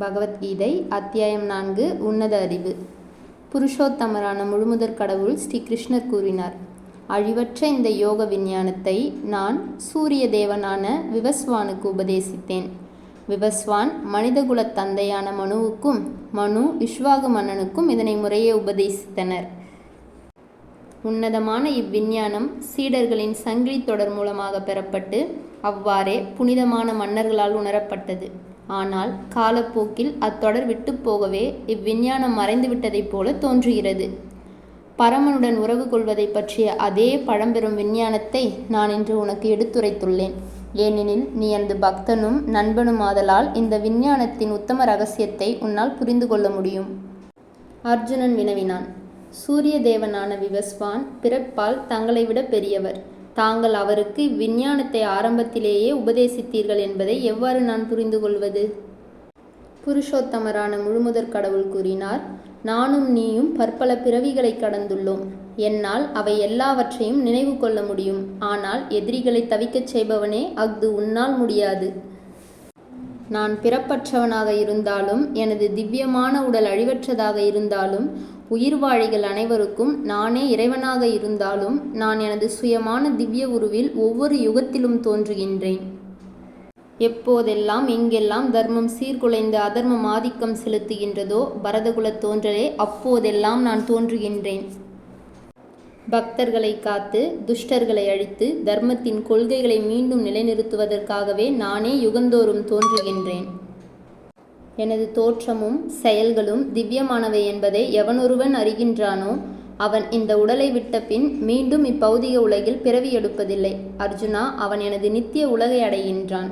பகவத்கீதை அத்தியாயம் நான்கு உன்னத அறிவு. புருஷோத்தமரான முழுமுதற் கடவுள் ஸ்ரீ கிருஷ்ணர் கூறினார் அழிவற்ற இந்த யோக விஞ்ஞானத்தை நான் சூரிய தேவனான விவஸ்வானுக்கு உபதேசித்தேன். விவஸ்வான் மனிதகுலத் தந்தையான மனுவுக்கும் மனு விஸ்வாகு மன்னனுக்கும் இதனை முறையே உபதேசித்தனர். உன்னதமான இவ்விஞ்ஞானம் சீடர்களின் சங்கிலி தொடர் மூலமாக பெறப்பட்டு அவ்வாறே புனிதமான மன்னர்களால் உணரப்பட்டது. ஆனால் காலப்போக்கில் அத்தொடர் விட்டுப்போகவே இவ்விஞ்ஞானம் மறைந்துவிட்டதைப் போல தோன்றுகிறது. பரமனுடன் உறவு கொள்வதை பற்றிய அதே பழம்பெரும் விஞ்ஞானத்தை நான் இன்று உனக்கு எடுத்துரைத்துள்ளேன். ஏனெனில் நீ எனது பக்தனும் நண்பனும் ஆதலால் இந்த விஞ்ஞானத்தின் உத்தம ரகசியத்தை உன்னால் புரிந்து கொள்ள முடியும். அர்ஜுனன் வினவினான். சூரிய தேவனான விவஸ்வான் பிறப்பால் தங்களை விட பெரியவர். தாங்கள் அவருக்கு விஞ்ஞானத்தை ஆரம்பத்திலேயே உபதேசித்தீர்கள் என்பதை எவ்வாறு நான் புரிந்து கொள்வது புருஷோத்தமரான முழுமுதற் கடவுள் கூறினார் நானும் நீயும் பற்பல பிறவிகளை கடந்துள்ளோம். என்னால் அவை எல்லாவற்றையும் நினைவு கொள்ள முடியும். ஆனால் எதிரிகளை தவிக்கச் செய்பவனே அஃது உன்னால் முடியாது. நான் பிறப்பற்றவனாக இருந்தாலும் எனது திவ்யமான உடல் அழிவற்றதாக இருந்தாலும் உயிர்வாழிகள் அனைவருக்கும் நானே இறைவனாக இருந்தாலும் நான் எனது சுயமான திவ்ய உருவில் ஒவ்வொரு யுகத்திலும் தோன்றுகின்றேன். எப்போதெல்லாம் எங்கெல்லாம் தர்மம் சீர்குலைந்து அதர்மம் ஆதிக்கம் செலுத்துகின்றதோ பரதகுலத் தோன்றலே அப்போதெல்லாம் நான் தோன்றுகின்றேன். பக்தர்களை காத்து துஷ்டர்களை அழித்து தர்மத்தின் கொள்கைகளை மீண்டும் நிலைநிறுத்துவதற்காகவே நானே யுகந்தோறும் தோன்றுகின்றேன். எனது தோற்றமும் செயல்களும் திவ்யமானவை என்பதை எவனொருவன் அறிகின்றானோ அவன் இந்த உடலை விட்ட பின் மீண்டும் இப்பௌதிக உலகில் பிறவி எடுப்பதில்லை. அர்ஜுனா அவன் எனது நித்திய உலகை அடைகின்றான்.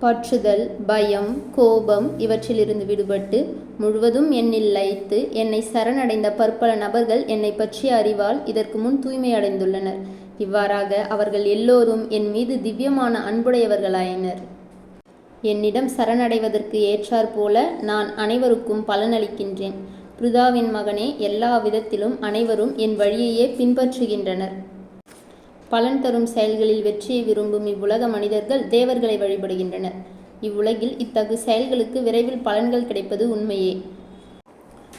பற்றுதல் பயம் கோபம் இவற்றிலிருந்து விடுபட்டு முழுவதும் என்னில் லயித்து என்னை சரணடைந்த பற்பல நபர்கள் என்னை பற்றிய அறிவால் இதற்கு முன் தூய்மை அடைந்துள்ளனர் இவ்வாறாக அவர்கள் எல்லோரும் என் மீது திவ்யமான அன்புடையவர்களாயினர். என்னிடம் சரணடைவதற்கு ஏற்றாற் போல நான் அனைவருக்கும் பலனளிக்கின்றேன். பிருதாவின் மகனே எல்லா விதத்திலும் அனைவரும் என் வழியையே பின்பற்றுகின்றனர். பலன் தரும் செயல்களில் வெற்றியை விரும்பும் இவ்வுலக மனிதர்கள் தேவர்களை வழிபடுகின்றனர். இவ்வுலகில் இத்தகு செயல்களுக்கு விரைவில் பலன்கள் கிடைப்பது உண்மையே.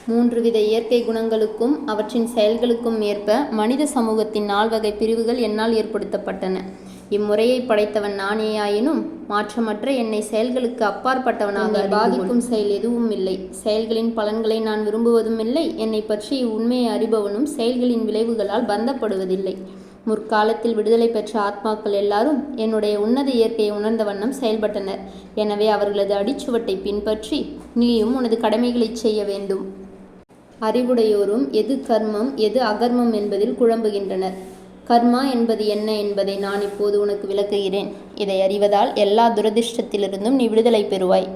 மூன்று வித இயற்கை குணங்களுக்கும் அவற்றின் செயல்களுக்கும் ஏற்ப மனித சமூகத்தின் நால்வகை பிரிவுகள் என்னால் ஏற்படுத்தப்பட்டன. இம்முறையை படைத்தவன் நானேயாயினும் மாற்றமற்ற என்னை செயல்களுக்கு அப்பாற்பட்டவனாக பாதிக்கும் செயல் எதுவும் இல்லை செயல்களின் பலன்களை நான் விரும்புவதும் இல்லை. என்னை பற்றி உண்மையை அறிபவனும் செயல்களின் விளைவுகளால் பந்தப்படுவதில்லை. முற்காலத்தில் விடுதலை பெற்ற ஆத்மாக்கள் எல்லாரும் என்னுடைய உன்னத இயற்கையை உணர்ந்த வண்ணம் செயல்பட்டனர். எனவே அவர்களது அடிச்சுவட்டை பின்பற்றி நீயும் உனது கடமைகளை செய்ய வேண்டும். அறிவுடையோரும் எது கர்மம் எது அகர்மம் என்பதில் குழம்புகின்றனர். கர்மா என்பது என்ன என்பதை நான் இப்போது உனக்கு விளக்குகிறேன். இதை அறிவதால் எல்லா துரதிர்ஷ்டத்திலிருந்தும் நீ விடுதலை பெறுவாய்.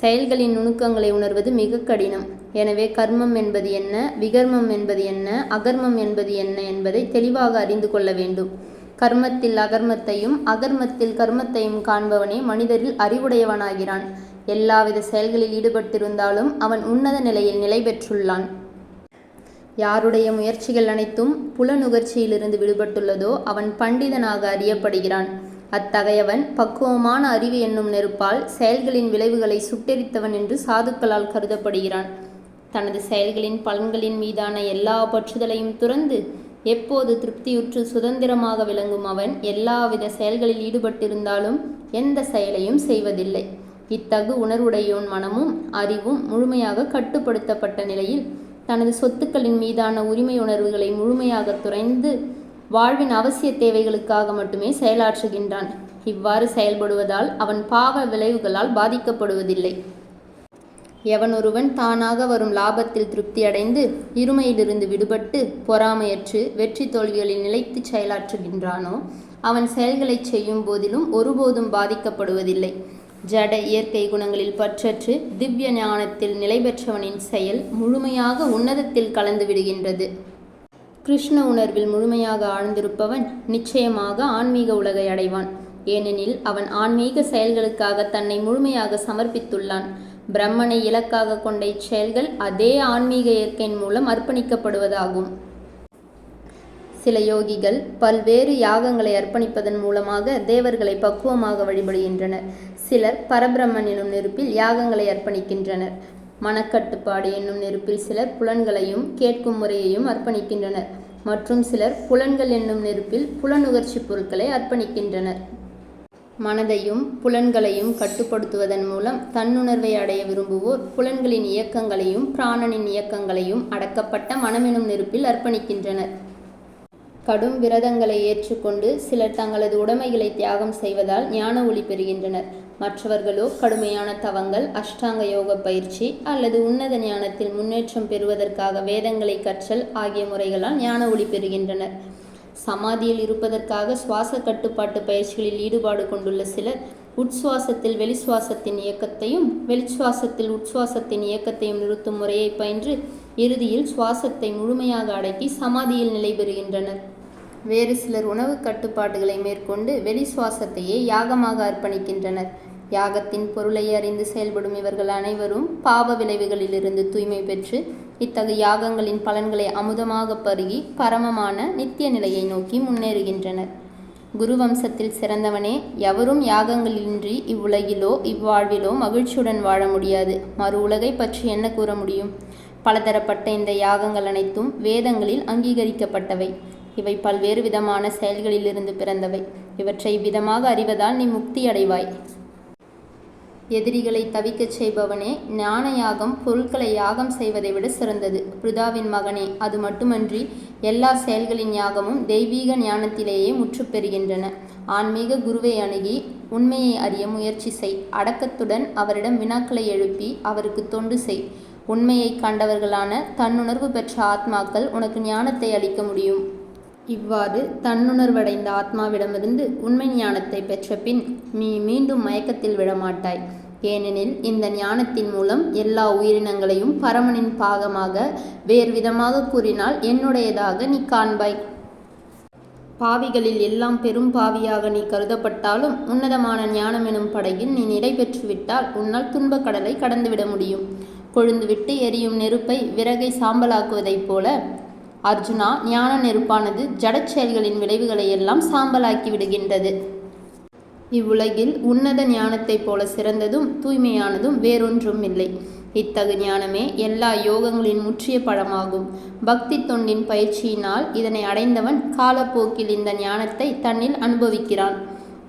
செயல்களின் நுணுக்கங்களை உணர்வது மிக கடினம். எனவே கர்மம் என்பது என்ன விகர்மம் என்பது என்ன அகர்மம் என்பது என்ன என்பதை தெளிவாக அறிந்து கொள்ள வேண்டும். கர்மத்தில் அகர்மத்தையும் அகர்மத்தில் கர்மத்தையும் காண்பவனே மனிதரில் அறிவுடையவனாகிறான். எல்லாவித செயல்களில் ஈடுபட்டிருந்தாலும் அவன் உன்னத நிலையில் நிலை பெற்றுள்ளான். யாருடைய முயற்சிகள் அனைத்தும் புலனுகர்ச்சியிலிருந்து விடுபட்டுள்ளதோ அவன் பண்டிதனாக அறியப்படுகிறான். அத்தகையவன் பக்குவமான அறிவு என்னும் நெருப்பால் செயல்களின் விளைவுகளை சுட்டெரித்தவன் என்று சாதுக்களால் கருதப்படுகிறான். தனது செயல்களின் பலன்களின் மீதான எல்லா பற்றுதலையும் துறந்து எப்போது திருப்தியுற்று சுதந்திரமாக விளங்கும் அவன் எல்லாவித செயல்களில் ஈடுபட்டிருந்தாலும் எந்த செயலையும் செய்வதில்லை. இத்தகு உணர்வுடையோன் மனமும் அறிவும் முழுமையாக கட்டுப்படுத்தப்பட்ட நிலையில் தனது சொத்துக்களின் மீதான உரிமை உணர்வுகளை முழுமையாக துறைந்து வாழ்வின் அவசிய தேவைகளுக்காக மட்டுமே செயலாற்றுகின்றான். இவ்வாறு செயல்படுவதால் அவன் பாவ விளைவுகளால் பாதிக்கப்படுவதில்லை. எவன் ஒருவன் தானாக வரும் லாபத்தில் திருப்தி அடைந்து இருமையிலிருந்து விடுபட்டு பொறாமையற்று வெற்றி தோல்விகளில் நிலைத்து செயலாற்றுகின்றானோ அவன் செயல்களை செய்யும் போதிலும் ஒருபோதும் பாதிக்கப்படுவதில்லை. ஜட இயற்கை குணங்களில் பற்றற்று திவ்ய ஞானத்தில் நிலை பெற்றவனின் செயல் முழுமையாக உன்னதத்தில் கலந்து விடுகின்றது. கிருஷ்ண உணர்வில் முழுமையாக ஆழ்ந்திருப்பவன் நிச்சயமாக ஆன்மீக உலகை அடைவான். ஏனெனில் அவன் ஆன்மீக செயல்களுக்காக தன்னை முழுமையாக சமர்ப்பித்துள்ளான். பிரம்மனை இலக்காக கொண்ட இச்செயல்கள் அதே ஆன்மீக இயற்கையின் மூலம் அர்ப்பணிக்கப்படுவதாகும். சில யோகிகள் பல்வேறு யாகங்களை அர்ப்பணிப்பதன் மூலமாக தேவர்களை பக்குவமாக வழிபடுகின்றனர். சிலர் பரபிரம்மன் எனும் நெருப்பில் யாகங்களை அர்ப்பணிக்கின்றனர். மனக்கட்டுப்பாடு என்னும் நெருப்பில் சிலர் புலன்களையும் கேட்கும் முறையையும் அர்ப்பணிக்கின்றனர். மற்றும் சிலர் புலன்கள் என்னும் நெருப்பில் புலனுகர்ச்சி பொருட்களை அர்ப்பணிக்கின்றனர். மனதையும் புலன்களையும் கட்டுப்படுத்துவதன் மூலம் தன்னுணர்வை அடைய விரும்புவோர் புலன்களின் இயக்கங்களையும் பிராணனின் இயக்கங்களையும் அடக்கப்பட்ட மனமெனும் நெருப்பில் அர்ப்பணிக்கின்றனர். கடும் விரதங்களை ஏற்றுக்கொண்டு சிலர் தங்களது உடைமைகளை தியாகம் செய்வதால் ஞான ஒளி பெறுகின்றனர். மற்றவர்களோ கடுமையான தவங்கள் அஷ்டாங்க யோக பயிற்சி அல்லது உன்னத ஞானத்தில் முன்னேற்றம் பெறுவதற்காக வேதங்களை கற்றல் ஆகிய முறைகளால் ஞான ஒளி பெறுகின்றனர். சமாதியில் இருப்பதற்காக சுவாச கட்டுப்பாட்டு பயிற்சிகளில் ஈடுபாடு கொண்டுள்ள சிலர் உட்சுவாசத்தில் வெளிசுவாசத்தின் இயக்கத்தையும் வெளிச்சுவாசத்தில் உட்சுவாசத்தின் இயக்கத்தையும் நிறுத்தும் முறையை பயின்று இறுதியில் சுவாசத்தை முழுமையாக அடக்கி சமாதியில் நிலை பெறுகின்றனர் வேறு சிலர் உணவு கட்டுப்பாடுகளை மேற்கொண்டு வெளி சுவாசத்தையே யாகமாக அர்ப்பணிக்கின்றனர். யாகத்தின் பொருளை அறிந்து செயல்படும் இவர்கள் அனைவரும் பாவ விளைவுகளிலிருந்து தூய்மை பெற்று இத்தகைய யாகங்களின் பலன்களை அமுதமாக பருகி பரமமான நித்திய நிலையை நோக்கி முன்னேறுகின்றனர். குரு வம்சத்தில் சிறந்தவனே எவரும் யாகங்களின்றி இவ்வுலகிலோ இவ்வாழ்விலோ மகிழ்ச்சியுடன் வாழ முடியாது. மறு உலகை பற்றி என்ன கூற முடியும்? பலதரப்பட்ட இந்த யாகங்கள் அனைத்தும் வேதங்களில் அங்கீகரிக்கப்பட்டவை. இவை பல்வேறு விதமான செயல்களிலிருந்து பிறந்தவை. இவற்றை விதமாக அறிவதால் நீ முக்தி அடைவாய் எதிரிகளை தவிக்கச் செய்பவனே ஞான யாகம் பொருட்களை யாகம் செய்வதை விட சிறந்தது. பிருதாவின் மகனே அது மட்டுமன்றி எல்லா செயல்களின் யாகமும் தெய்வீக ஞானத்திலேயே முற்று பெறுகின்றன. ஆன்மீக குருவை அணுகி உண்மையை அறிய முயற்சி செய். அடக்கத்துடன் அவரிடம் வினாக்களை எழுப்பி அவருக்கு தொண்டு செய். உண்மையை கண்டவர்களான தன்னுணர்வு பெற்ற ஆத்மாக்கள் உனக்கு ஞானத்தை அளிக்க முடியும். இவ்வாறு தன்னுணர்வடைந்த ஆத்மாவிடமிருந்து உண்மை ஞானத்தை பெற்ற பின் நீ மீண்டும் மயக்கத்தில் விழமாட்டாய் ஏனெனில் இந்த ஞானத்தின் மூலம் எல்லா உயிரினங்களையும் பரமனின் பாகமாக வேறு விதமாக கூறினால் என்னுடையதாக நீ காண்பாய். பாவிகளில் எல்லாம் பெரும் பாவியாக நீ கருதப்பட்டாலும் உன்னதமான ஞானம் எனும் படையில் நீ நிலை பெற்றுவிட்டால் உன்னால் துன்பக் கடலை கடந்துவிட முடியும். கொழுந்துவிட்டு எரியும் நெருப்பை விறகை சாம்பலாக்குவதைப் போல அர்ஜுனா ஞான நெருப்பானது ஜடச்செயல்களின் விளைவுகளை எல்லாம் சாம்பலாக்கி விடுகின்றது. இவ்வுலகில் உன்னத ஞானத்தைப் போல சிறந்ததும் தூய்மையானதும் வேறொன்றும் இல்லை. இத்தகு ஞானமே எல்லா யோகங்களின் முற்றிய பழமாகும். பக்தி தொண்டின் பயிற்சியினால் இதனை அடைந்தவன் காலப்போக்கில் இந்த ஞானத்தை தன்னில் அனுபவிக்கிறான்.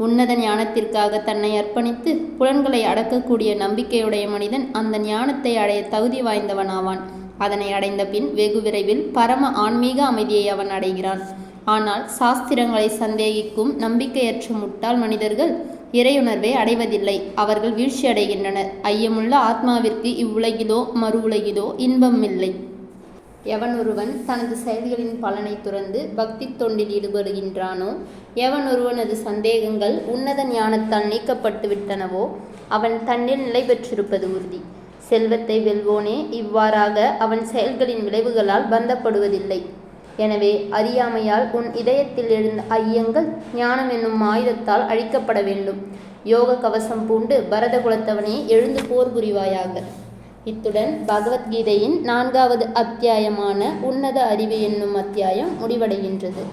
உன்னத ஞானத்திற்காக தன்னை அர்ப்பணித்து புலன்களை அடக்கக்கூடிய நம்பிக்கையுடைய மனிதன் அந்த ஞானத்தை அடைய தகுதி வாய்ந்தவனாவான். அதனை அடைந்த பின் வெகு விரைவில் பரம ஆன்மீக அமைதியை அவன் அடைகிறான். ஆனால் சாஸ்திரங்களை சந்தேகிக்கும் நம்பிக்கையற்ற முட்டாள் மனிதர்கள் இறையுணர்வை அடைவதில்லை. அவர்கள் வீழ்ச்சி அடைகின்றனர். ஐயமுள்ள ஆத்மாவிற்கு இவ்வுலகிலோ மறு உலகிலோ இன்பம் இல்லை. எவன் ஒருவன் தனது செயல்களின் பலனை துறந்து பக்தி தொண்டில் ஈடுபடுகின்றானோ எவன் ஒருவனது சந்தேகங்கள் உன்னத ஞானத்தால் நீக்கப்பட்டு விட்டனவோ அவன் தன்னில் நிலை பெற்றிருப்பது உறுதி. செல்வத்தை வெல்வோனே இவ்வாறாக அவன் செயல்களின் விளைவுகளால் பந்தப்படுவதில்லை. எனவே அறியாமையால் உன் இதயத்தில் எழுந்த ஐயங்கள் ஞானம் என்னும் ஆயுதத்தால் அழிக்கப்பட வேண்டும். யோக கவசம் பூண்டு பரத குலத்தவனே எழுந்து போர் புரிவாயாக. இத்துடன் பகவத்கீதையின் நான்காவது அத்தியாயமான உன்னத அறிவு என்னும் அத்தியாயம் முடிவடைகின்றது.